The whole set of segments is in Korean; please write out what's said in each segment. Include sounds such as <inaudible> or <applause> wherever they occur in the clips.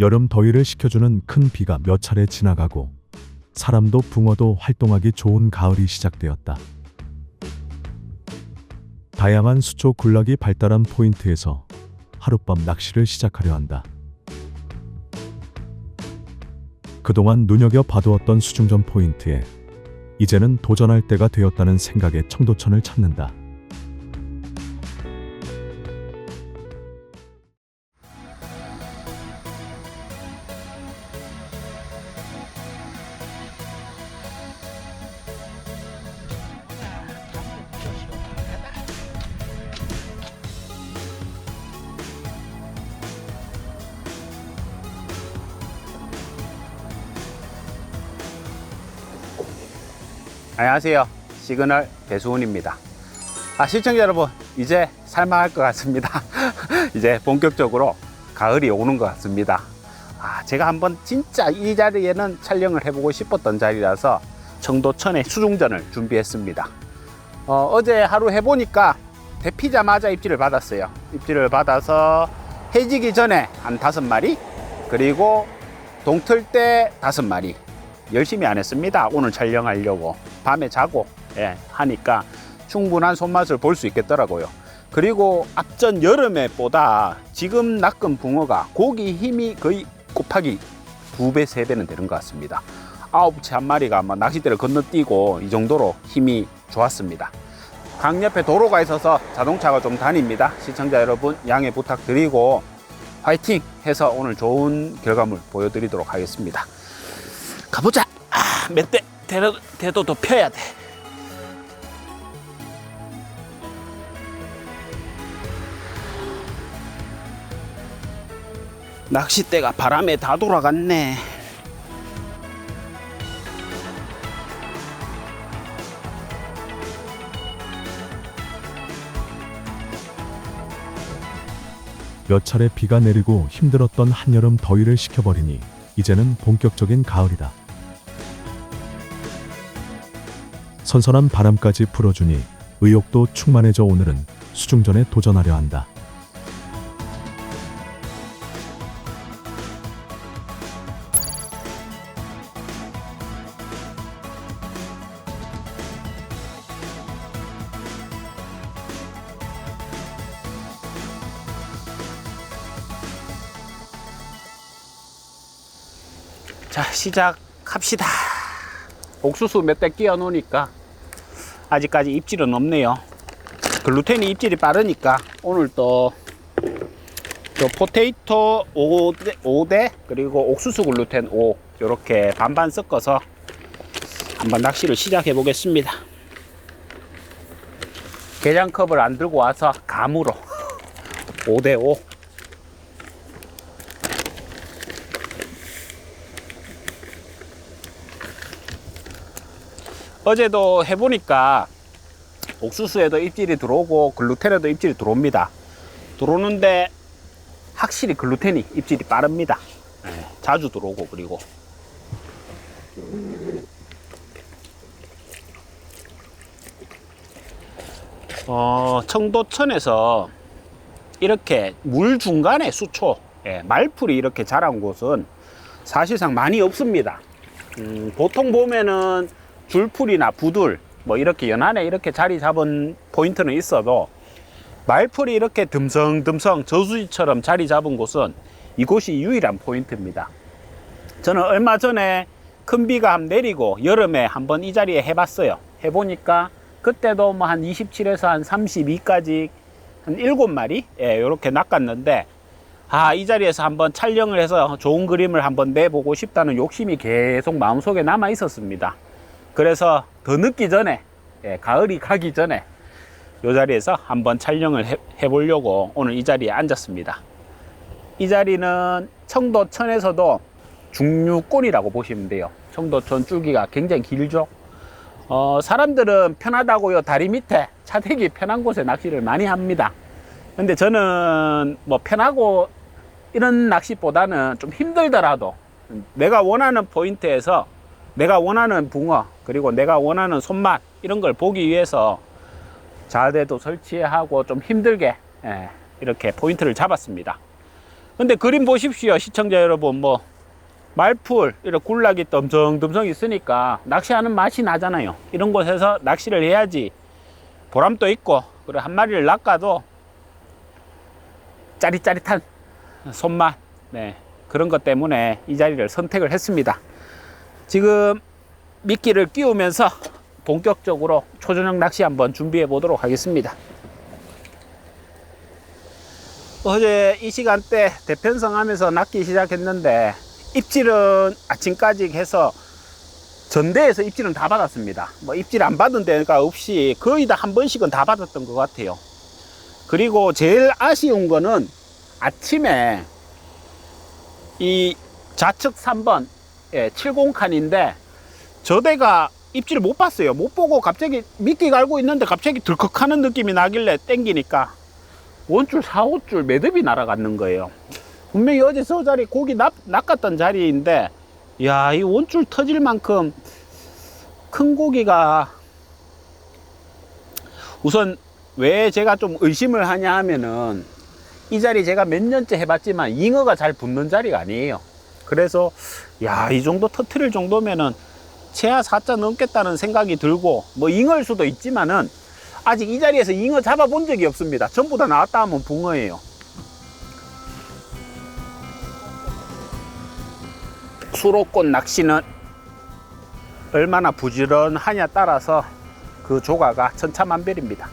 여름 더위를 식혀주는 큰 비가 몇 차례 지나가고 사람도 붕어도 활동하기 좋은 가을이 시작되었다. 다양한 수초 군락이 발달한 포인트에서 하룻밤 낚시를 시작하려 한다. 그동안 눈여겨 봐두었던 수중전 포인트에 이제는 도전할 때가 되었다는 생각에 청도천을 찾는다. 안녕하세요. 시그널 배수훈입니다. 아, 시청자 여러분, 이제 살만할 것 같습니다. <laughs> 이제 본격적으로 가을이 오는 것 같습니다. 아, 제가 한번 진짜 이 자리에는 촬영을 해보고 싶었던 자리라서 청도천의 수중전을 준비했습니다. 어, 어제 하루 해보니까 대피자마자 입질을 받았어요. 입질을 받아서 해지기 전에 한 다섯 마리, 그리고 동틀 때 다섯 마리, 열심히 안 했습니다. 오늘 촬영하려고 밤에 자고 예, 하니까 충분한 손맛을 볼 수 있겠더라고요. 그리고 앞전 여름에 보다 지금 낚은 붕어가 고기 힘이 거의 곱하기 두 배, 세 배는 되는 것 같습니다. 아홉 채 한 마리가 막 낚싯대를 건너뛰고 이 정도로 힘이 좋았습니다. 강 옆에 도로가 있어서 자동차가 좀 다닙니다. 시청자 여러분 양해 부탁드리고 화이팅 해서 오늘 좋은 결과물 보여드리도록 하겠습니다. 가보자. 아, 멧돼 대도, 대도도 펴야 돼. 낚싯대가 바람에 다 돌아갔네. 몇 차례 비가 내리고 힘들었던 한여름 더위를 식혀버리니 이제는 본격적인 가을이다. 선선한 바람까지 불어주니 의욕도 충만해져 오늘은 수중전에 도전하려 한다. 자, 시작합시다. 옥수수 몇 대 끼워 놓으니까 아직까지 입질은 없네요. 글루텐이 입질이 빠르니까 오늘 또, 저 포테이토 5대, 5대 그리고 옥수수 글루텐 5 이렇게 반반 섞어서 한번 낚시를 시작해 보겠습니다. 게장컵을 안 들고 와서 감으로 5대 5 어제도 해보니까 옥수수에도 입질이 들어오고 글루텐에도 입질이 들어옵니다. 들어오는데 확실히 글루텐이 입질이 빠릅니다. 예, 자주 들어오고 그리고 어, 청도천에서 이렇게 물 중간에 수초 예, 말풀이 이렇게 자란 곳은 사실상 많이 없습니다. 음, 보통 보면은 줄풀이나 부들 뭐 이렇게 연안에 이렇게 자리 잡은 포인트는 있어도 말풀이 이렇게 듬성듬성 저수지처럼 자리 잡은 곳은 이곳이 유일한 포인트입니다. 저는 얼마 전에 큰 비가 한 내리고 여름에 한번 이 자리에 해봤어요. 해보니까 그때도 뭐 한 27에서 한 32까지 한 7마리 예, 이렇게 낚았는데 아, 이 자리에서 한번 촬영을 해서 좋은 그림을 한번 내보고 싶다는 욕심이 계속 마음속에 남아 있었습니다. 그래서 더 늦기 전에 예, 가을이 가기 전에 이 자리에서 한번 촬영을 해, 해보려고 오늘 이 자리에 앉았습니다. 이 자리는 청도천에서도 중류권이라고 보시면 돼요. 청도천 줄기가 굉장히 길죠. 어, 사람들은 편하다고요. 다리 밑에 차대기 편한 곳에 낚시를 많이 합니다. 근데 저는 뭐 편하고 이런 낚시보다는 좀 힘들더라도 내가 원하는 포인트에서 내가 원하는 붕어 그리고 내가 원하는 손맛 이런 걸 보기 위해서 자대도 설치하고 좀 힘들게 예, 이렇게 포인트를 잡았습니다. 근데 그림 보십시오 시청자 여러분. 뭐 말풀 이런 굴락이 덤성덤성 있으니까 낚시하는 맛이 나잖아요. 이런 곳에서 낚시를 해야지 보람도 있고 그리고 한 마리를 낚아도 짜릿짜릿한 손맛 네 그런 것 때문에 이 자리를 선택을 했습니다 지금 미끼를 끼우면서 본격적으로 초저녁 낚시 한번 준비해 보도록 하겠습니다 어제 이 시간대 대편성 하면서 낚기 시작했는데 입질은 아침까지 해서 전대에서 입질은 다 받았습니다. 뭐 입질 안 받은 데가 없이 거의 다 한 번씩은 다 받았던 것 같아요. 그리고 제일 아쉬운 거는 아침에 이 좌측 3번 예, 70칸인데 저대가 입질을 못 봤어요. 못 보고 갑자기 미끼 갈고 있는데 갑자기 들컥하는 느낌이 나길래 땡기니까 원줄 4, 5줄 매듭이 날아갔는 거예요. 분명히 어제 저 자리 고기 낚, 낚았던 자리인데, 야, 이 원줄 터질 만큼 큰 고기가 우선 왜 제가 좀 의심을 하냐 하면은 이 자리 제가 몇 년째 해봤지만 잉어가 잘 붙는 자리가 아니에요. 그래서 야, 이 정도 터트릴 정도면은 최하 4자 넘겠다는 생각이 들고 뭐 잉어일 수도 있지만은 아직 이 자리에서 잉어 잡아본 적이 없습니다. 전부 다 나왔다 하면 붕어예요. 수로꽃 낚시는 얼마나 부지런하냐 따라서 그 조가가 천차만별입니다.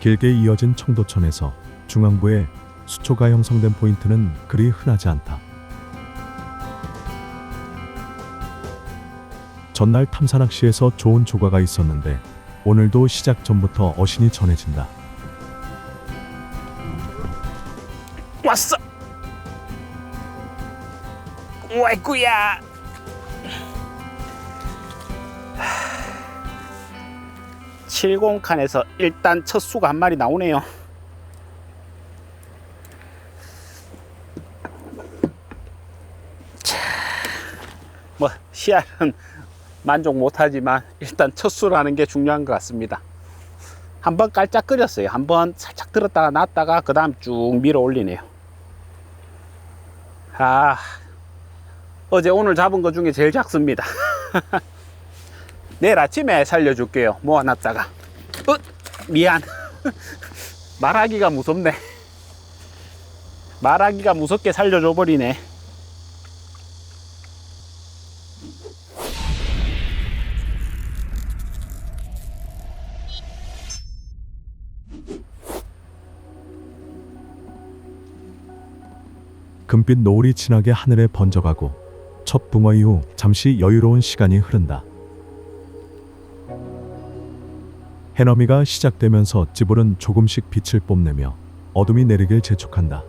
길게 이어진 청도천에서 중앙부에 수초가 형성된 포인트는 그리 흔하지 않다. 전날 탐사 낚시에서 좋은 조과가 있었는데 오늘도 시작 전부터 어신이 전해진다. 왔어. 와이구야. 칠공칸에서 일단 첫 수가 한 마리 나오네요. 뭐 시야는 만족 못하지만 일단 첫 수라는 게 중요한 것 같습니다. 한번 깔짝거렸어요. 한번 살짝 들었다가 놨다가 그 다음 쭉 밀어 올리네요. 아, 어제 오늘 잡은 것 중에 제일 작습니다. <laughs> 내일 아침에 살려줄게요. 모아놨다가. 어, 미안. <laughs> 말하기가 무섭네. 말하기가 무섭게 살려줘 버리네. 금빛 노을이 진하게 하늘에 번져가고 첫 붕어 이후 잠시 여유로운 시간이 흐른다. 해넘이가 시작되면서 찌불은 조금씩 빛을 뽐내며 어둠이 내리길 재촉한다.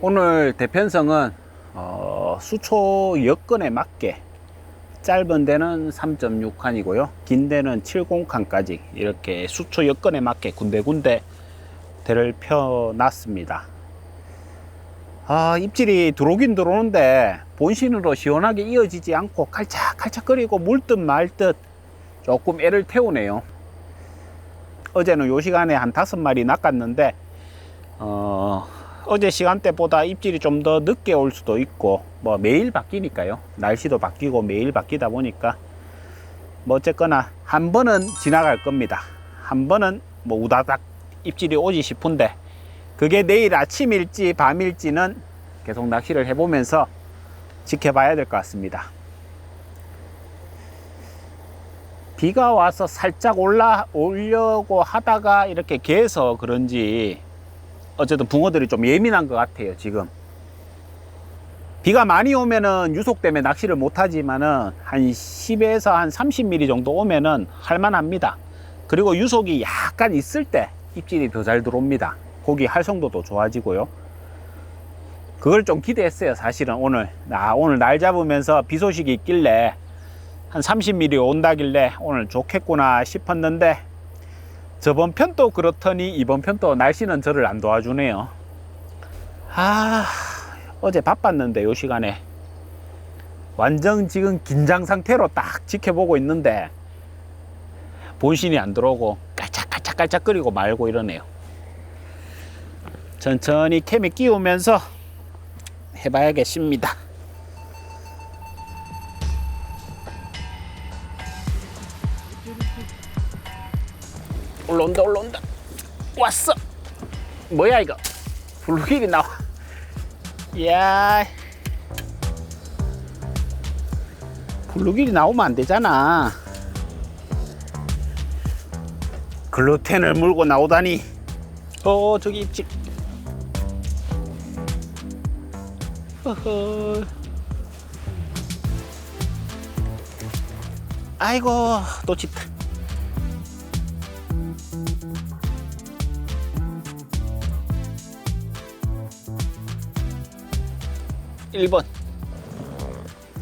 오늘 대편성은 어, 수초 여건에 맞게 짧은 데는 3.6칸이고요. 긴 데는 70칸까지 이렇게 수초 여건에 맞게 군데군데 대를 펴놨습니다. 아, 입질이 들어오긴 들어오는데 본신으로 시원하게 이어지지 않고 칼짝칼짝거리고 물듯 말듯 조금 애를 태우네요. 어제는 요 시간에 한 다섯 마리 낚았는데 어, 어제 시간대보다 입질이 좀 더 늦게 올 수도 있고 뭐 매일 바뀌니까요. 날씨도 바뀌고 매일 바뀌다 보니까 뭐 어쨌거나 한 번은 지나갈 겁니다. 한 번은 뭐 우다닥 입질이 오지 싶은데 그게 내일 아침일지 밤일지는 계속 낚시를 해보면서 지켜봐야 될 것 같습니다. 비가 와서 살짝 올라 오려고 하다가 이렇게 개서 그런지 어쨌든 붕어들이 좀 예민한 것 같아요 지금. 비가 많이 오면은 유속 때문에 낚시를 못 하지만은 한 10에서 한 30mm 정도 오면은 할만합니다. 그리고 유속이 약간 있을 때 입질이 더 잘 들어옵니다. 고기 활성도도 좋아지고요. 그걸 좀 기대했어요 사실은 오늘. 아 오늘 날 잡으면서 비 소식이 있길래 한 30mm 온다길래 오늘 좋겠구나 싶었는데 저번 편도 그렇더니 이번 편도 날씨는 저를 안 도와주네요. 아, 어제 바빴는데 요 시간에 완전 지금 긴장 상태로 딱 지켜보고 있는데 본신이 안 들어오고 깔짝깔짝깔짝거리고 말고 이러네요. 천천히 캠에 끼우면서 해봐야겠습니다. 올라온다 올라온다. 왔어. 뭐야 이거? 블루길이 나와. 이야. 블루길이 나오면 안 되잖아. 글루텐을 물고 나오다니. 어 저기 입질. 아이고 놓쳤다 1번.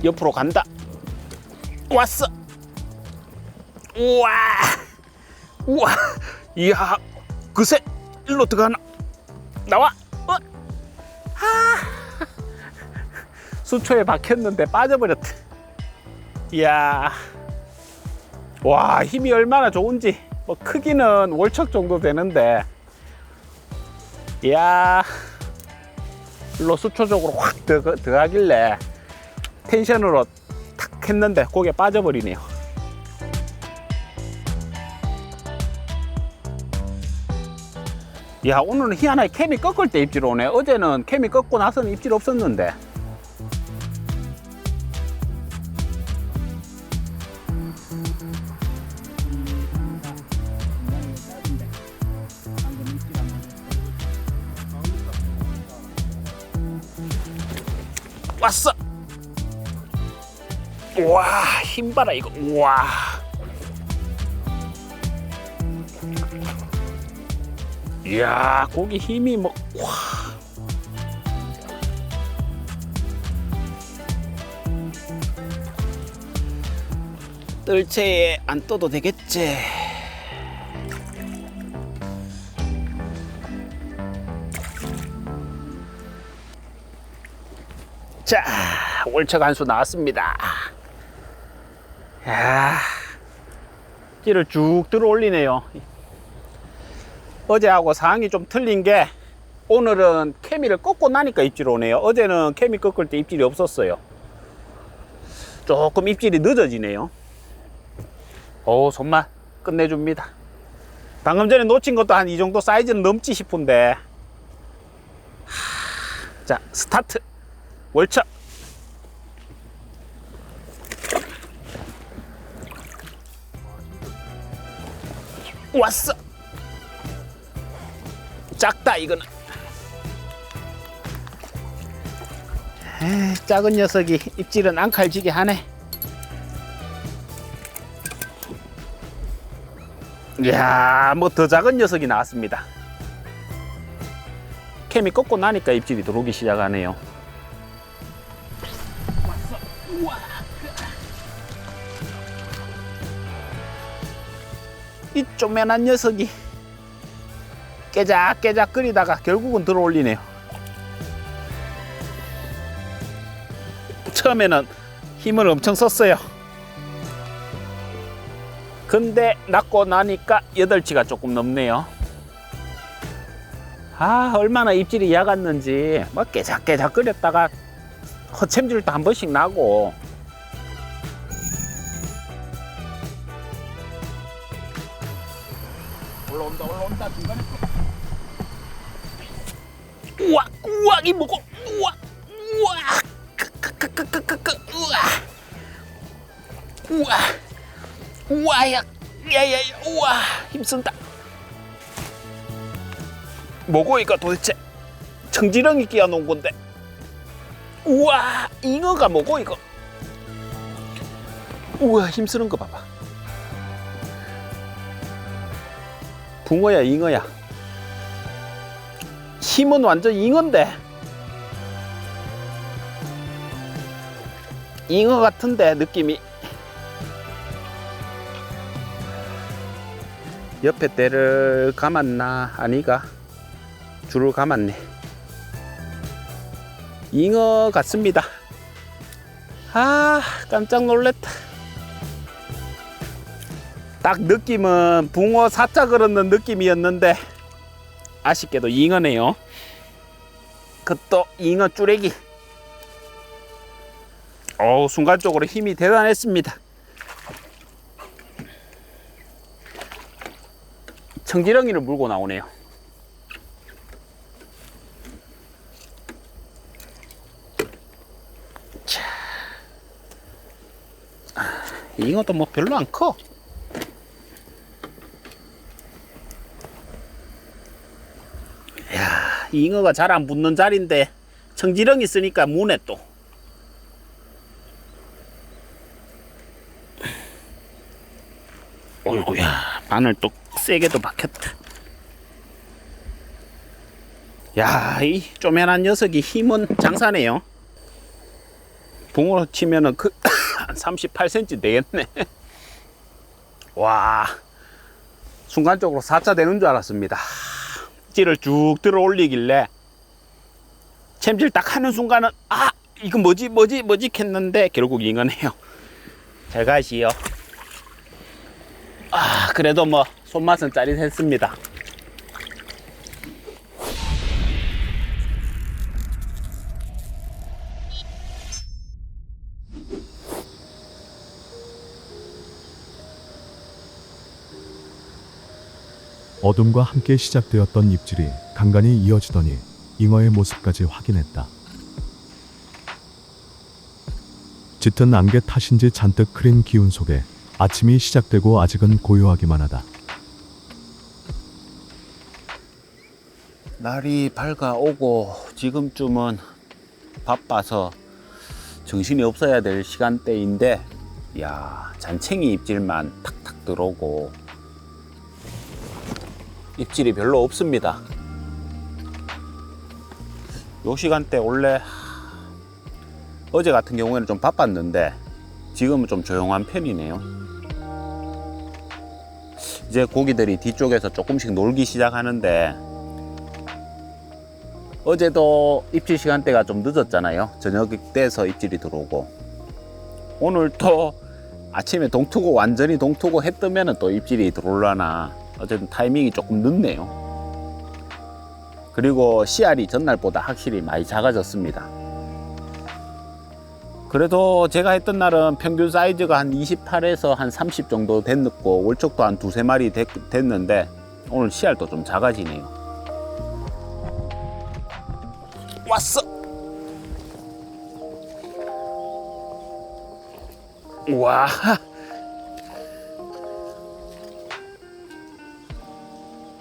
옆으로 간다. 왔어. 우와. 우와. 이야. 그새 일로 들어가나. 나와. 어? 아. 수초에 박혔는데 빠져버렸다. 이야. 와 힘이 얼마나 좋은지. 뭐 크기는 월척 정도 되는데. 이야 일로 수초 쪽으로 확 들어가, 들어가길래 텐션으로 탁 했는데 거기에 빠져버리네요. 야 오늘은 희한하게 캠이 꺾을 때 입질 오네. 어제는 캠이 꺾고 나서는 입질 없었는데. 왔어. 와, 힘 봐라 이거. 와. 이야, 고기 힘이 뭐 와. 뜰채에 안 떠도 되겠지. 자, 월척 한 수 나왔습니다. 야, 찌를 쭉 들어 올리네요. 어제하고 상황이 좀 틀린 게 오늘은 케미를 꺾고 나니까 입질 오네요. 어제는 케미 꺾을 때 입질이 없었어요. 조금 입질이 늦어지네요. 오, 손맛 끝내줍니다. 방금 전에 놓친 것도 한 이 정도 사이즈는 넘지 싶은데. 하, 자, 스타트. 월척. 왔어. 작다 이거는. 에이, 작은 녀석이 입질은 안 칼지게 하네. 이야, 뭐 더 작은 녀석이 나왔습니다. 캠이 꺾고 나니까 입질이 들어오기 시작하네요. 이 쪼매난 녀석이 깨작깨작 끓이다가 결국은 들어 올리네요. 처음에는 힘을 엄청 썼어요. 근데 낚고 나니까 여덟치가 조금 넘네요. 아, 얼마나 입질이 약았는지, 뭐 깨작깨작 끓였다가 허챔질도 한 번씩 나고. 우와, 이 뭐고, 우와, 우와, 크크크크크크, 우와, 우와, 우와, 야, 야, 야, 야, 우와, 힘쓴다. 뭐고 이거 도대체? 청지렁이 끼워 놓은 건데. 우와, 잉어가 뭐고 이거? 우와, 힘쓰는 거 봐봐. 붕어야, 잉어야. 힘은 완전 잉어인데. 잉어 같은데 느낌이. 옆에 때를 감았나 아니가? 줄을 감았네. 잉어 같습니다. 아 깜짝 놀랐다. 딱 느낌은 붕어 사자 걸었는 느낌이었는데 아쉽게도 잉어네요. 그또 잉어 쭈레기. 어우 순간적으로 힘이 대단했습니다. 청지렁이를 물고 나오네요. 자, 아, 잉어도 뭐 별로 안 커. 잉어가 잘 안 붙는 자리인데 청지렁이 쓰니까 무네 또. 어이구야, 바늘 또 세게도 박혔다. 야, 이 쪼매난 녀석이 힘은 장사네요. 붕어로 치면은 그, <coughs> 한 38cm 되겠네. <laughs> 와, 순간적으로 4차 되는 줄 알았습니다. 찌를 쭉 들어 올리길래 챔질 딱 하는 순간은 아, 이거 뭐지, 뭐지, 뭐지 했는데 결국 잉어네요. 잘 가시오. 아, 그래도 뭐 손맛은 짜릿했습니다. 어둠과 함께 시작되었던 입질이 간간히 이어지더니 잉어의 모습까지 확인했다. 짙은 안개 탓인지 잔뜩 흐린 기운 속에 아침이 시작되고 아직은 고요하기만 하다. 날이 밝아오고 지금쯤은 바빠서 정신이 없어야 될 시간대인데 야 잔챙이 입질만 탁탁 들어오고 입질이 별로 없습니다. 요 시간대 원래 어제 같은 경우에는 좀 바빴는데 지금은 좀 조용한 편이네요. 이제 고기들이 뒤쪽에서 조금씩 놀기 시작하는데 어제도 입질 시간대가 좀 늦었잖아요. 저녁 때서 입질이 들어오고. 오늘 또 아침에 동투고 완전히 동투고 해 뜨면은 또 입질이 들어올라나 어쨌든 타이밍이 조금 늦네요. 그리고 씨알이 전날보다 확실히 많이 작아졌습니다. 그래도 제가 했던 날은 평균 사이즈가 한 28에서 한 30 정도 됐고 월척도 한 두세 마리 됐, 됐는데 오늘 씨알도 좀 작아지네요. 왔어. 와.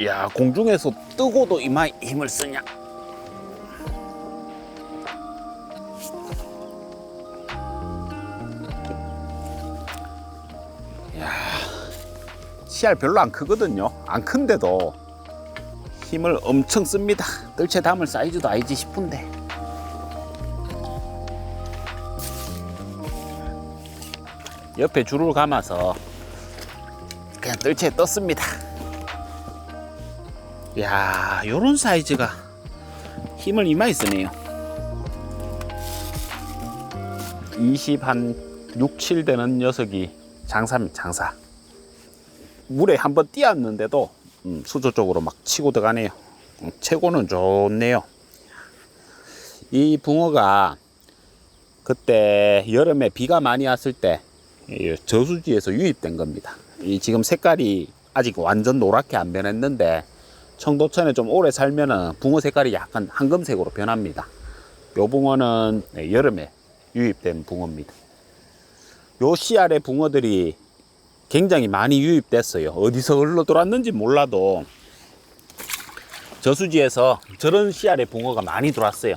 야, 공중에서 뜨고도 이마에 힘을 쓰냐? 야, 씨알 별로 안 크거든요. 안 큰데도 힘을 엄청 씁니다. 뜰채 담을 사이즈도 아니지 싶은데. 옆에 줄을 감아서 그냥 뜰채 떴습니다. 야, 요런 사이즈가 힘을 이마에 쓰네요. 20 한 6, 7 되는 녀석이 장사입니다, 장사. 물에 한번 띄었는데도 음, 수조 쪽으로 막 치고 들어가네요. 음, 최고는 좋네요. 이 붕어가 그때 여름에 비가 많이 왔을 때이 저수지에서 유입된 겁니다. 이 지금 색깔이 아직 완전 노랗게 안 변했는데 청도천에 좀 오래 살면은 붕어 색깔이 약간 황금색으로 변합니다. 요 붕어는 네, 여름에 유입된 붕어입니다. 요 씨알의 붕어들이 굉장히 많이 유입됐어요. 어디서 흘러 들어왔는지 몰라도 저수지에서 저런 씨알의 붕어가 많이 들어왔어요.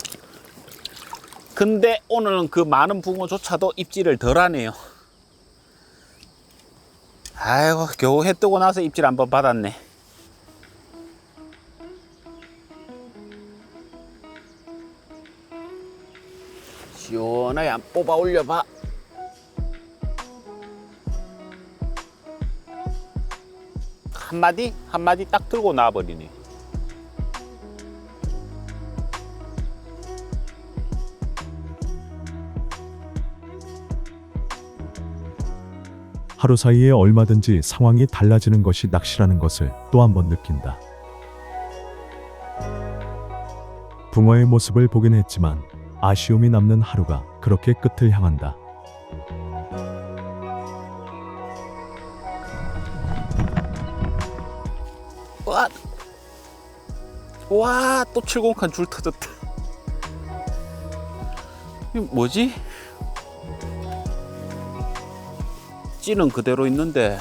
근데 오늘은 그 많은 붕어조차도 입질을 덜 하네요. 아이고, 겨우 해 뜨고 나서 입질 한번 받았네. 안 뽑아 올려봐. 한 마디 한 마디 딱 들고 나와버리니. 하루 사이에 얼마든지 상황이 달라지는 것이 낚시라는 것을 또 한 번 느낀다. 붕어의 모습을 보긴 했지만 아쉬움이 남는 하루가 그렇게 끝을 향한다. 와, 와, 또 70칸 줄 터졌다. 이게 뭐지? 찌는 그대로 있는데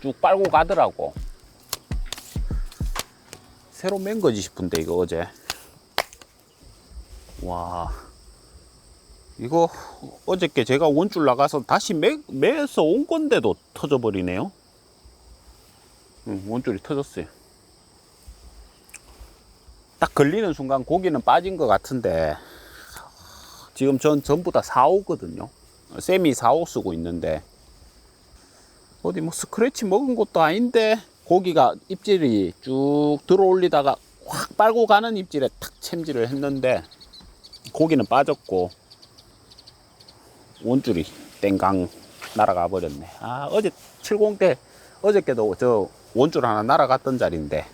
쭉 빨고 가더라고. 새로 맨 거지 싶은데 이거 어제. 와. 이거 어저께 제가 원줄 나가서 다시 매, 매서 온 건데도 터져 버리네요. 응, 원줄이 터졌어요. 딱 걸리는 순간 고기는 빠진 것 같은데 지금 전 전부 다 4호거든요. 쌤이 4호 쓰고 있는데 어디 뭐 스크래치 먹은 것도 아닌데 고기가 입질이 쭉 들어올리다가 확 빨고 가는 입질에 탁 챔질을 했는데 고기는 빠졌고 원줄이 땡강 날아가 버렸네. 아 어제 70대 어저께도 저 원줄 하나 날아갔던 자리인데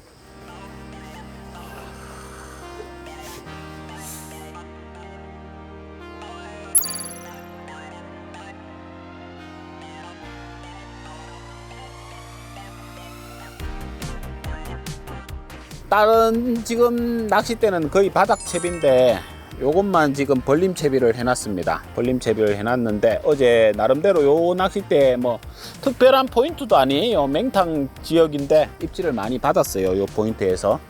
다른 지금 낚싯대는 거의 바닥 채비인데 요것만 지금 벌림 채비를 해놨습니다. 벌림 채비를 해놨는데 어제 나름대로 요 낚싯대 뭐 특별한 포인트도 아니에요. 맹탕 지역인데 입질을 많이 받았어요. 요 포인트에서.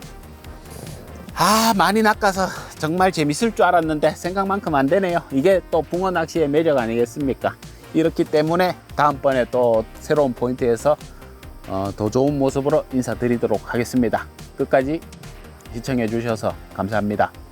아 많이 낚아서 정말 재밌을 줄 알았는데 생각만큼 안 되네요. 이게 또 붕어 낚시의 매력 아니겠습니까? 이렇기 때문에 다음번에 또 새로운 포인트에서 어, 더 좋은 모습으로 인사드리도록 하겠습니다. 끝까지 시청해 주셔서 감사합니다.